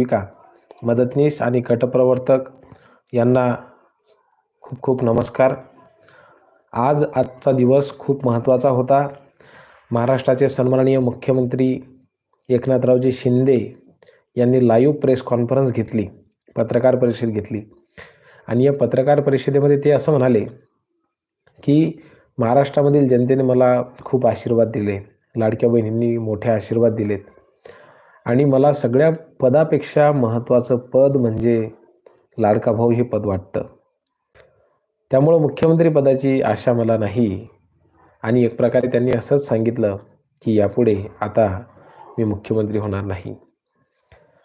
सेविका मदतनीस आणि गटप्रवर्तक यांना खूप खूप नमस्कार. आज आजचा दिवस खूप महत्त्वाचा होता. महाराष्ट्राचे सन्माननीय मुख्यमंत्री एकनाथरावजी शिंदे यांनी लाईव्ह प्रेस कॉन्फरन्स घेतली पत्रकार परिषद घेतली. आणि या पत्रकार परिषदेमध्ये ते असं म्हणाले की महाराष्ट्रामधील जनतेने मला खूप आशीर्वाद दिले. लाडक्या बहिणींनी मोठे आशीर्वाद दिलेत. आणि मला सगळ्या पदापेक्षा महत्त्वाचं पद म्हणजे लाडका भाऊ हे पद वाटतं. त्यामुळं मुख्यमंत्री पदाची आशा मला नाही. आणि एक प्रकारे त्यांनी असंच सांगितलं की यापुढे आता मी मुख्यमंत्री होणार नाही.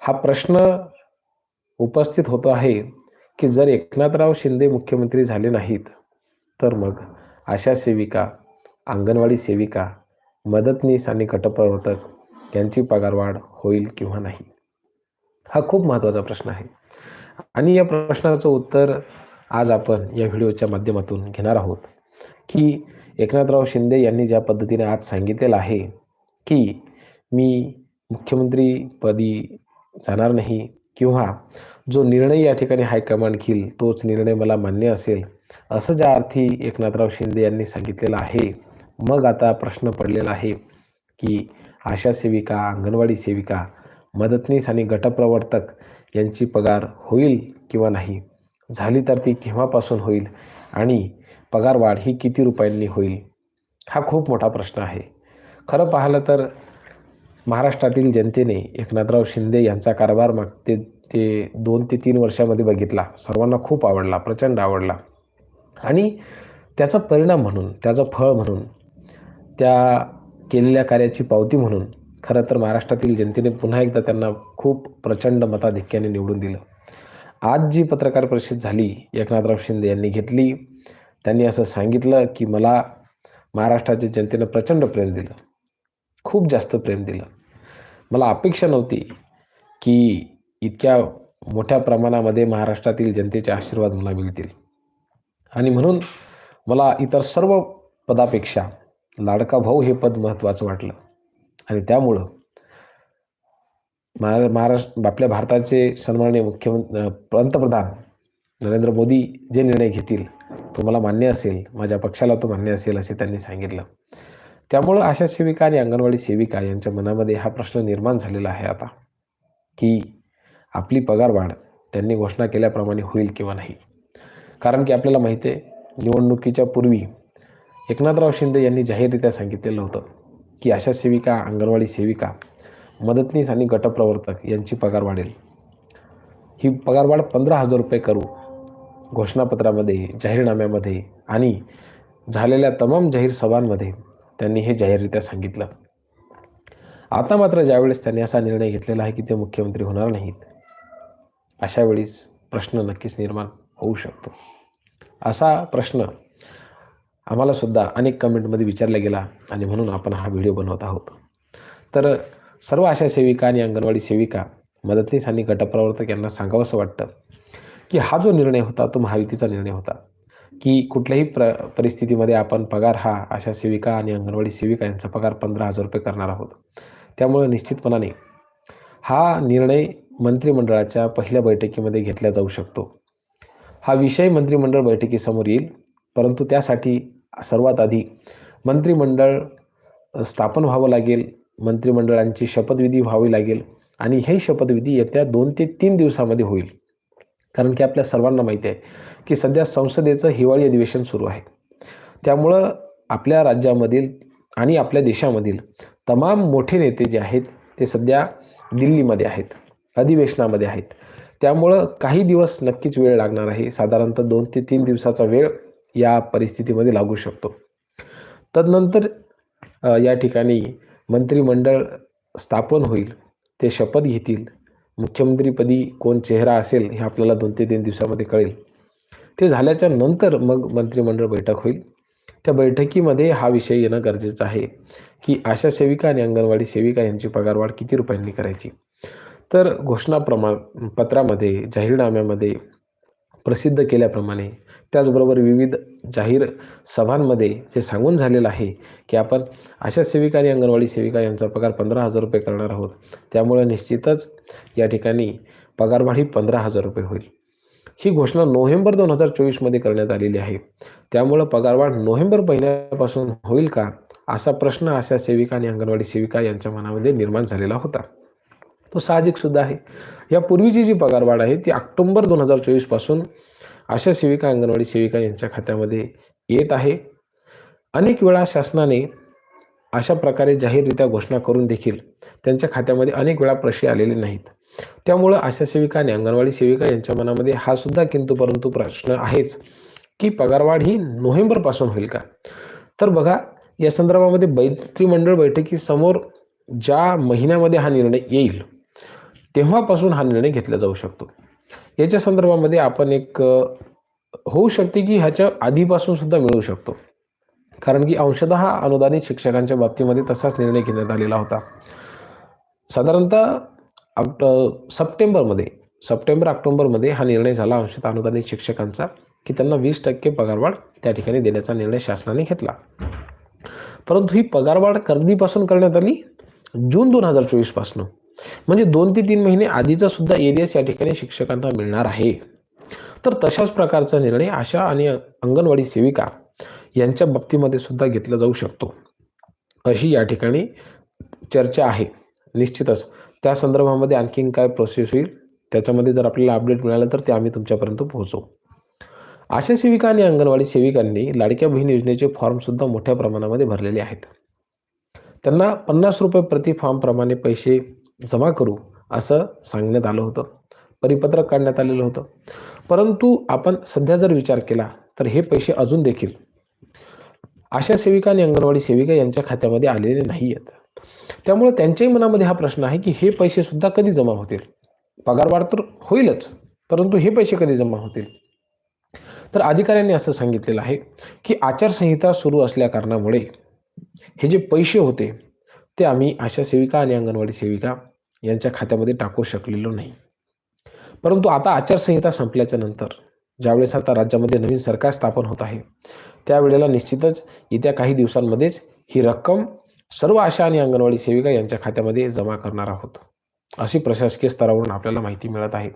हा प्रश्न उपस्थित होतो आहे की जर एकनाथराव शिंदे मुख्यमंत्री झाले नाहीत तर मग आशा सेविका अंगणवाडी सेविका मदतनीस आणि गटप्रवर्तक यांची पगारवाढ होईल किंवा नाही? हा खूप महत्त्वाचा प्रश्न आहे. आणि या प्रश्नाचं उत्तर आज आपण या व्हिडिओच्या माध्यमातून घेणार आहोत की एकनाथराव शिंदे यांनी ज्या पद्धतीने आज सांगितलेलं आहे की मी मुख्यमंत्रीपदी जाणार नाही किंवा जो निर्णय या ठिकाणी हायकमांड घेईल तोच निर्णय मला मान्य असेल असं ज्या अर्थी एकनाथराव शिंदे यांनी सांगितलेलं आहे मग आता प्रश्न पडलेला आहे की आशा सेविका अंगणवाडी सेविका मदतनीस आणि गटप्रवर्तक यांची पगार होईल किंवा नाही? झाली तर ती केव्हापासून होईल आणि पगारवाढ ही किती रुपयांनी होईल? हा खूप मोठा प्रश्न आहे. खरं पाहिलं तर महाराष्ट्रातील जनतेने एकनाथराव शिंदे यांचा कारभार मागते ते दोन ते तीन वर्षामध्ये बघितला. सर्वांना खूप आवडला प्रचंड आवडला. आणि त्याचा परिणाम म्हणून त्याचं फळ म्हणून त्या केलेल्या कार्याची पावती म्हणून खरं तर महाराष्ट्रातील जनतेने पुन्हा एकदा त्यांना खूप प्रचंड मताधिक्याने निवडून दिलं. आज जी पत्रकार परिषद झाली एकनाथराव शिंदे यांनी घेतली त्यांनी असं सांगितलं की मला महाराष्ट्राच्या जनतेनं प्रचंड प्रेम दिलं. खूप जास्त प्रेम दिलं. मला अपेक्षा नव्हती की इतक्या मोठ्या प्रमाणामध्ये महाराष्ट्रातील जनतेचे आशीर्वाद मला मिळतील. आणि म्हणून मला इतर सर्व पदापेक्षा लाडका भाऊ हे पद महत्त्वाचं वाटलं. आणि त्यामुळं महारा महाराष्ट्र आपल्या भारताचे सन्माननीय मुख्यमंत्री पंतप्रधान नरेंद्र मोदी जे निर्णय घेतील तो मला मान्य असेल माझ्या पक्षाला तो मान्य असेल असे त्यांनी सांगितलं. त्यामुळं आशा सेविका आणि अंगणवाडी सेविका यांच्या मनामध्ये हा प्रश्न निर्माण झालेला आहे आता की आपली पगारवाढ त्यांनी घोषणा केल्याप्रमाणे होईल किंवा नाही. कारण की आपल्याला माहिती आहे निवडणुकीच्या पूर्वी एकनाथराव शिंदे यांनी जाहीररित्या सांगितलेलं होतं की आशा सेविका अंगणवाडी सेविका मदतनीस आणि गटप्रवर्तक यांची पगार वाढेल. ही पगारवाढ पंधरा हजार रुपये करू घोषणापत्रामध्ये जाहीरनाम्यामध्ये आणि झालेल्या तमाम जाहीर सभांमध्ये त्यांनी हे जाहीररित्या सांगितलं. आता मात्र ज्यावेळेस त्यांनी असा निर्णय घेतलेला आहे की ते मुख्यमंत्री होणार नाहीत अशावेळीस प्रश्न नक्कीच निर्माण होऊ शकतो. असा प्रश्न आम्हालासुद्धा अनेक कमेंटमध्ये विचारला गेला आणि म्हणून आपण हा व्हिडिओ बनवत आहोत. तर सर्व आशा सेविका आणि अंगणवाडी सेविका मदतनीस आणि गटप्रवर्तक यांना सांगावंसं वाटतं की हा जो निर्णय होता तो महायुतीचा निर्णय होता की कुठल्याही प्र परिस्थितीमध्ये आपण पगार हा आशा सेविका आणि अंगणवाडी सेविका यांचा पगार पंधरा हजार रुपये करणार आहोत. त्यामुळे निश्चितपणाने हा निर्णय मंत्रिमंडळाच्या पहिल्या बैठकीमध्ये घेतला जाऊ शकतो. हा विषय मंत्रिमंडळ बैठकीसमोर येईल परंतु त्यासाठी सर्वात आधी मंत्रिमंडळ स्थापन व्हावं लागेल मंत्रिमंडळांची शपथविधी व्हावी लागेल आणि हे शपथविधी येत्या दोन ते तीन दिवसामध्ये होईल. कारण की आपल्या सर्वांना माहिती आहे की सध्या संसदेचं हिवाळी अधिवेशन सुरू आहे. त्यामुळं आपल्या राज्यामधील आणि आपल्या देशामधील तमाम मोठे नेते जे आहेत ते सध्या दिल्लीमध्ये आहेत अधिवेशनामध्ये आहेत. त्यामुळं काही दिवस नक्कीच वेळ लागणार आहे. साधारणतः दोन ते तीन दिवसाचा वेळ या परिस्थितीमध्ये लागू शकतो. तदनंतर या ठिकाणी मंत्रिमंडळ स्थापन होईल ते शपथ घेतील. मुख्यमंत्रीपदी कोण चेहरा असेल हे आपल्याला दोन ते तीन दिवसामध्ये कळेल. ते झाल्याच्यानंतर मग मंत्रिमंडळ बैठक होईल. त्या बैठकीमध्ये हा विषय येणं गरजेचं आहे की आशा सेविका आणि अंगणवाडी सेविका यांची पगारवाढ किती रुपयांनी करायची? तर घोषणा प्रमाण पत्रामध्ये जाहीरनाम्यामध्ये प्रसिद्ध केल्याप्रमाणे. त्याचबरोबर विविध जाहीर सभांमध्ये जे सांगून झालेलं आहे की आपण आशा सेविका आणि अंगणवाडी सेविका यांचा पगार पंधरा हजार रुपये करणार आहोत. त्यामुळे निश्चितच या ठिकाणी पगारवाढ ही पंधरा हजार रुपये होईल. ही घोषणा नोव्हेंबर दोन हजार चोवीसमध्ये करण्यात आलेली आहे. त्यामुळं पगारवाढ नोव्हेंबर महिन्यापासून होईल का? असा प्रश्न अशा सेविका आणि अंगणवाडी सेविका यांच्या मनामध्ये निर्माण झालेला होता. तो साहजिकसुद्धा आहे. यापूर्वीची जी पगारवाढ आहे ती ऑक्टोंबर दोन हजार चोवीसपासून आशा सेविका अंगणवाडी सेविका यांच्या खात्यामध्ये येत आहे. अनेक वेळा शासनाने अशा प्रकारे जाहीररित्या घोषणा करून देखील त्यांच्या खात्यामध्ये अनेक वेळा प्रश्न आलेले नाहीत. त्यामुळं आशा सेविका आणि अंगणवाडी सेविका यांच्या मनामध्ये हा सुद्धा किंतु परंतु प्रश्न आहेच की पगारवाढ ही नोव्हेंबरपासून होईल का? तर बघा या संदर्भामध्ये मंत्रिमंडळ बैठकीसमोर ज्या महिन्यामध्ये हा निर्णय येईल तेव्हापासून हा निर्णय घेतला जाऊ शकतो. याच्या संदर्भामध्ये आपण एक होऊ शकते की ह्याच्या आधीपासून सुद्धा मिळू शकतो. कारण की अंशतः अनुदानित शिक्षकांच्या बाबतीमध्ये तसाच निर्णय घेण्यात आलेला होता. साधारणतः सप्टेंबरमध्ये सप्टेंबर ऑक्टोबरमध्ये हा निर्णय झाला अंशतः अनुदानित शिक्षकांचा की त्यांना वीस टक्के पगारवाढ त्या ठिकाणी देण्याचा निर्णय शासनाने घेतला. परंतु ही पगारवाढ कधीपासून करण्यात आली जून दोन हजार चोवीसपासून म्हणजे दोन ते तीन महिने आधीचा सुद्धा एरियस या ठिकाणी शिक्षकांना मिळणार आहे. तर तशाच प्रकारचा निर्णय आशा आणि अंगणवाडी सेविका यांच्या बाबतीमध्ये सुद्धा घेतला जाऊ शकतो. अशी या ठिकाणी चर्चा आहे. निश्चितच त्या संदर्भामध्ये आणखीन काय प्रोसेस होईल त्याच्यामध्ये जर आपल्याला अपडेट मिळालं तर ते आम्ही तुमच्यापर्यंत पोहोचू आशा सेविका आणि अंगणवाडी सेविकांनी लाडक्या बहीण योजनेचे फॉर्मसुद्धा मोठ्या प्रमाणामध्ये भरलेले आहेत. त्यांना पन्नास रुपये प्रति फॉर्मप्रमाणे पैसे जमा करू असं सांगण्यात आलं होतं. परिपत्रक काढण्यात आलेलं होतं. परंतु आपण सध्या जर विचार केला तर हे पैसे अजून देखील आशा सेविका आणि अंगणवाडी सेविका यांच्या खात्यामध्ये आलेले नाही आहेत त्यामुळे त्यांच्याही मनामध्ये हा प्रश्न आहे की हे पैसे सुद्धा कधी जमा होतील? पगारवाढ तर होईलच परंतु हे पैसे कधी जमा होतील? तर अधिकाऱ्यांनी असं सांगितलेलं आहे की आचारसंहिता सुरू असल्या कारणामुळे हे जे पैसे होते ते आम्ही आशा सेविका आणि अंगणवाडी सेविका यांच्या खात्यामध्ये टाकू शकलेलो नाही. परंतु आता आचारसंहिता संपल्याच्या नंतर ज्यावेळेस आता राज्यामध्ये नवीन सरकार स्थापन होत आहे त्यावेळेला निश्चितच येत्या काही दिवसांमध्येच ही रक्कम सर्व आशा आणि अंगणवाडी सेविका यांच्या खात्यामध्ये जमा करणार आहोत अशी प्रशासकीय स्तरावरून आपल्याला माहिती मिळत आहे.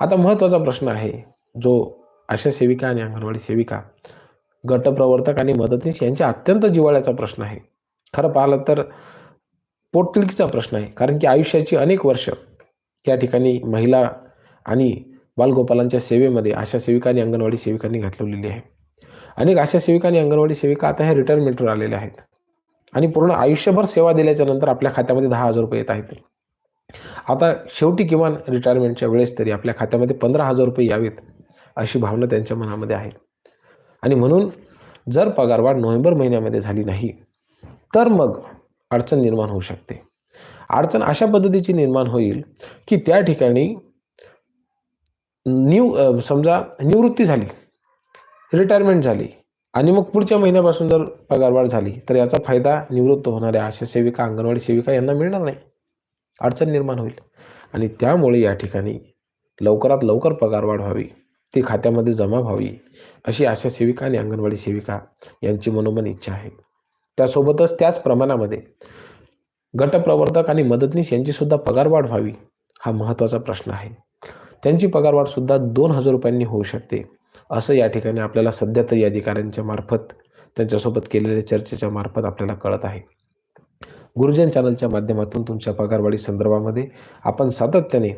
आता महत्त्वाचा प्रश्न आहे जो आशा सेविका आणि अंगणवाडी सेविका गटप्रवर्तक आणि मदतनीस यांच्या अत्यंत जिव्हाळ्याचा प्रश्न आहे. खरं पाहिलं तर पोटतिडकीचा प्रश्न आहे. कारण की आयुष्याची अनेक वर्ष या ठिकाणी महिला आणि बालगोपालांच्या सेवेमध्ये आशा सेविका आणि अंगणवाडी सेविकांनी घातलेली आहे. अनेक आशा सेविका आणि अंगणवाडी सेविका आता ह्या रिटायरमेंटवर आलेल्या आहेत. आणि पूर्ण आयुष्यभर सेवा दिल्याच्या नंतर आपल्या खात्यामध्ये दहा हजार रुपये येत आहेत. आता शेवटी किमान रिटायरमेंटच्या वेळेस तरी आपल्या खात्यामध्ये पंधरा हजार रुपये यावेत अशी भावना त्यांच्या मनामध्ये आहे. आणि म्हणून जर पगारवाढ नोव्हेंबर महिन्यामध्ये झाली नाही तर मग अडचण निर्माण होऊ शकते. अडचण अशा पद्धतीची निर्माण होईल की त्या ठिकाणी न्यू समजा निवृत्ती झाली रिटायरमेंट झाली आणि मग पुढच्या महिन्यापासून जर पगारवाढ झाली तर याचा फायदा निवृत्त होणाऱ्या आशा सेविका अंगणवाडी सेविका यांना मिळणार नाही. अडचण निर्माण होईल आणि त्यामुळे या ठिकाणी लवकरात लवकर पगारवाढ व्हावी ती खात्यामध्ये जमा व्हावी अशी आशा सेविका आणि अंगणवाडी सेविका यांची मनोमन इच्छा आहे. त्यासोबतच त्याच प्रमाणामध्ये गटप्रवर्तक आणि मदतनीस यांचीसुद्धा पगारवाढ व्हावी हा महत्त्वाचा प्रश्न आहे. त्यांची पगारवाढसुद्धा दोन हजार रुपयांनी होऊ शकते असं या ठिकाणी आपल्याला सध्या तरी अधिकाऱ्यांच्या मार्फत त्यांच्यासोबत केलेल्या चर्चेच्या मार्फत आपल्याला कळत आहे. गुरुजन चॅनलच्या माध्यमातून तुमच्या पगारवाढी संदर्भामध्ये आपण सातत्याने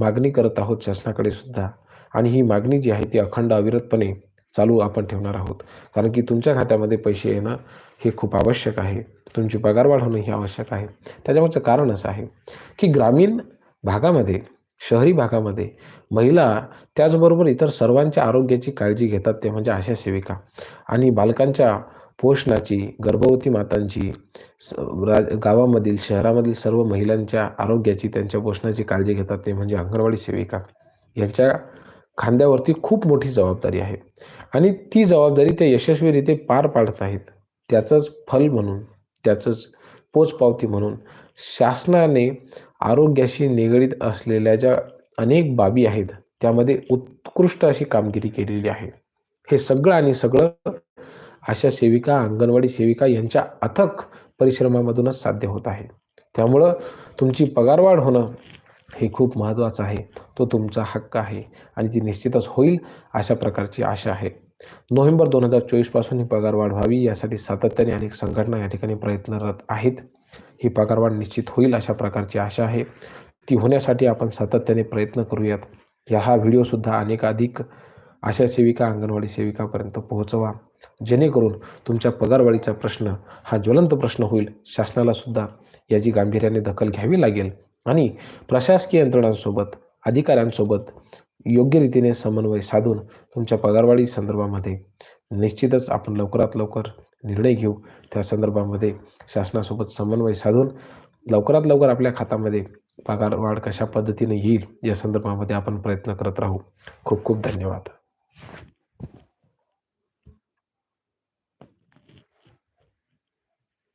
मागणी करत आहोत शासनाकडे सुद्धा आणि ही मागणी जी आहे ती अखंड अविरतपणे चालू आपण ठेवणार आहोत. कारण की तुमच्या खात्यामध्ये पैसे येणं हे खूप आवश्यक आहे. तुमची पगारवाढ होणं हे आवश्यक आहे. त्याच्यामागचं कारण असं आहे की ग्रामीण भागामध्ये शहरी भागामध्ये महिला त्याचबरोबर इतर सर्वांच्या आरोग्याची काळजी घेतात ते म्हणजे आशा सेविका. आणि बालकांच्या पोषणाची गर्भवती मातांची राज गावामधील शहरामधील सर्व महिलांच्या आरोग्याची त्यांच्या पोषणाची काळजी घेतात ते म्हणजे अंगणवाडी सेविका. यांच्या खांद्यावरती खूप मोठी जबाबदारी आहे. आणि ती जबाबदारी ते यशस्वीरित्या पार पाडत आहेत त्याचंच फल म्हणून त्याचंच पोचपावती म्हणून शासनाने आरोग्याशी निगडीत असलेल्या ज्या अनेक बाबी आहेत त्यामध्ये उत्कृष्ट अशी कामगिरी केलेली आहे. हे सगळं आणि सगळं आशा सेविका अंगणवाडी सेविका यांच्या अथक परिश्रमामधूनच साध्य होत आहे. त्यामुळं तुमची पगारवाढ होणं हे खूप महत्त्वाचं आहे. तो तुमचा हक्क आहे आणि ती निश्चितच होईल अशा प्रकारची आशा आहे. नोव्हेंबर दोन हजार चोवीसपासून ही पगारवाढ व्हावी यासाठी सातत्याने अनेक संघटना या ठिकाणी प्रयत्नरत आहेत. ही पगारवाढ निश्चित होईल अशा प्रकारची आशा आहे. ती होण्यासाठी आपण सातत्याने प्रयत्न करूयात. या हा व्हिडिओसुद्धा अनेक अधिक आशा सेविका अंगणवाडी सेविकापर्यंत पोहोचवा. जेणेकरून तुमच्या पगारवाढीचा प्रश्न हा ज्वलंत प्रश्न होईल. शासनाला सुद्धा याची गांभीर्याने दखल घ्यावी लागेल. आणि प्रशासकीय यंत्रणांसोबत अधिकाऱ्यांसोबत योग्य रीतीने समन्वय साधून तुमच्या पगारवाढी संदर्भामध्ये निश्चितच आपण लवकरात लवकर निर्णय घेऊ. त्या संदर्भामध्ये शासनासोबत समन्वय साधून लवकरात लवकर आपल्या खात्यामध्ये पगारवाढ कशा पद्धतीने येईल या संदर्भामध्ये आपण प्रयत्न करत राहू. खूप खूप धन्यवाद.